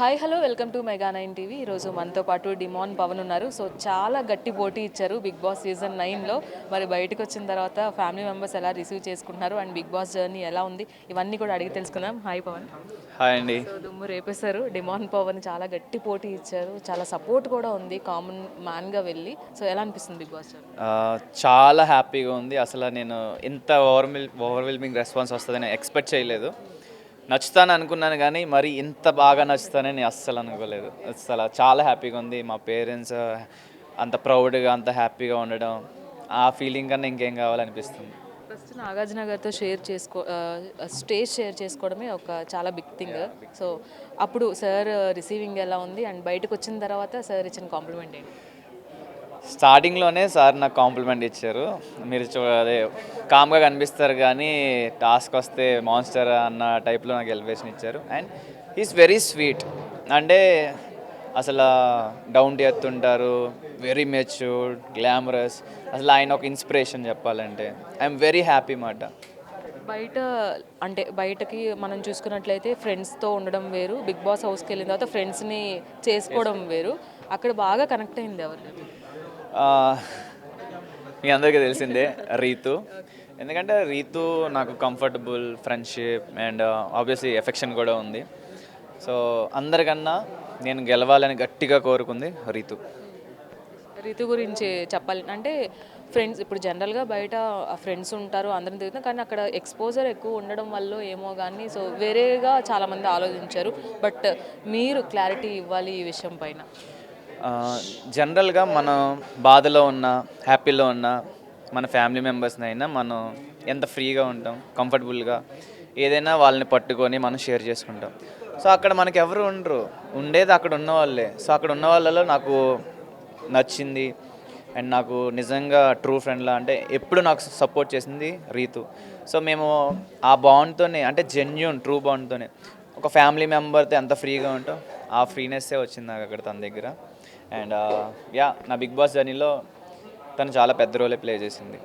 Hi hello welcome to mega nine TV. ఈరోజు మనతో పాటు డిమాన్ పవన్ ఉన్నారు. సో చాలా గట్టి పోటీ ఇచ్చారు బిగ్ బాస్ సీజన్ నైన్లో. మరి బయటకు వచ్చిన తర్వాత ఫ్యామిలీ మెంబర్స్ ఎలా రిసీవ్ చేసుకుంటున్నారు? అండ్ బిగ్ బాస్ జర్నీ ఎలా ఉంది? ఇవన్నీ కూడా అడిగి తెలుసుకుందాం. హాయ్ పవన్. హాయ్ అండి. దుమ్ము రేపేశారు. డిమాన్ పవన్ చాలా గట్టి పోటీ ఇచ్చారు. చాలా సపోర్ట్ కూడా ఉంది కామన్ మ్యాన్గా వెళ్ళి. సో ఎలా అనిపిస్తుంది బిగ్ బాస్ చాలా హ్యాపీగా ఉంది. అసలు నేను ఇంత ఓవర్మిల్ ఓవర్వెల్మింగ్ రెస్పాన్స్ వస్తుందని ఎక్స్పెక్ట్ చేయలేదు. నచ్చుతాను అనుకున్నాను కానీ మరి ఇంత బాగా నచ్చుతానని నేను అస్సలు అనుకోలేదు. అసలు చాలా హ్యాపీగా ఉంది. మా పేరెంట్స్ అంత ప్రౌడ్గా అంత హ్యాపీగా ఉండడం ఆ ఫీలింగ్ కన్నా ఇంకేం కావాలనిపిస్తుంది? ఫస్ట్ నాగార్జున గారితో షేర్ చేసుకో స్టేజ్ షేర్ చేసుకోవడమే ఒక చాలా బిగ్ థింగ్ సో అప్పుడు సార్ రిసీవింగ్ ఎలా ఉంది? అండ్ బయటకు వచ్చిన తర్వాత సార్ ఇచ్చిన కాంప్లిమెంట్ ఏంటి? స్టార్టింగ్లోనే సార్ నాకు కాంప్లిమెంట్ ఇచ్చారు. మీరు చూ అదే కామ్గా కనిపిస్తారు కానీ టాస్క్ వస్తే మాన్స్టర్ అన్న టైప్లో నాకు ఎలివేషన్ ఇచ్చారు. అండ్ ఈస్ వెరీ స్వీట్ అంటే అసలు డౌన్ టు ఎర్త్ ఉంటారు వెరీ మెచ్యూర్డ్ గ్లామరస్ అసలు ఆయన ఒక ఇన్స్పిరేషన్ చెప్పాలంటే. ఐఎమ్ వెరీ హ్యాపీ మాట. బయట అంటే బయటకి మనం చూసుకున్నట్లయితే ఫ్రెండ్స్తో ఉండడం వేరు. బిగ్ బాస్ హౌస్కి వెళ్ళిన తర్వాత ఫ్రెండ్స్ని చేసుకోవడం వేరు. అక్కడ బాగా కనెక్ట్ అయింది ఎవరు మీ అందరికీ తెలిసిందే రీతు. ఎందుకంటే రీతు నాకు comfortable friendship and obviously affection కూడా ఉంది. సో అందరికన్నా నేను గెలవాలని గట్టిగా కోరుకుంది రీతు. రీతు గురించి చెప్పాలి. అంటే ఫ్రెండ్స్ ఇప్పుడు జనరల్గా బయట ఫ్రెండ్స్ ఉంటారు అందరం తిరుగుతాం కానీ అక్కడ ఎక్స్పోజర్ ఎక్కువ ఉండడం వల్ల ఏమో కానీ సో వేరేగా చాలామంది ఆలోచించారు. బట్ మీరు క్లారిటీ ఇవ్వాలి ఈ విషయం పైన. జనరల్గా మనం బాధలో ఉన్నా హ్యాపీలో ఉన్నా మన ఫ్యామిలీ మెంబర్స్ని అయినా మనం ఎంత ఫ్రీగా ఉంటాం కంఫర్టబుల్గా ఏదైనా వాళ్ళని పట్టుకొని మనం షేర్ చేసుకుంటాం. సో అక్కడ మనకి ఎవరు ఉండరు. ఉండేది అక్కడ ఉన్న వాళ్ళే. సో అక్కడ ఉన్న వాళ్ళలో నాకు నచ్చింది. అండ్ నాకు నిజంగా ట్రూ ఫ్రెండ్లా అంటే ఎప్పుడు నాకు సపోర్ట్ చేసింది రీతు. సో మేము ఆ బాండ్తోనే అంటే జెన్యున్ ట్రూ బాండ్తోనే ఒక ఫ్యామిలీ మెంబర్తో ఎంత ఫ్రీగా ఉంటాం ఆ ఫ్రీనెస్సే వచ్చింది నాకు అక్కడ తన దగ్గర. అండ్ యా uh, నా బిగ్ బాస్ జర్నీలో తను చాలా పెద్ద రోలే ప్లే చేసింది.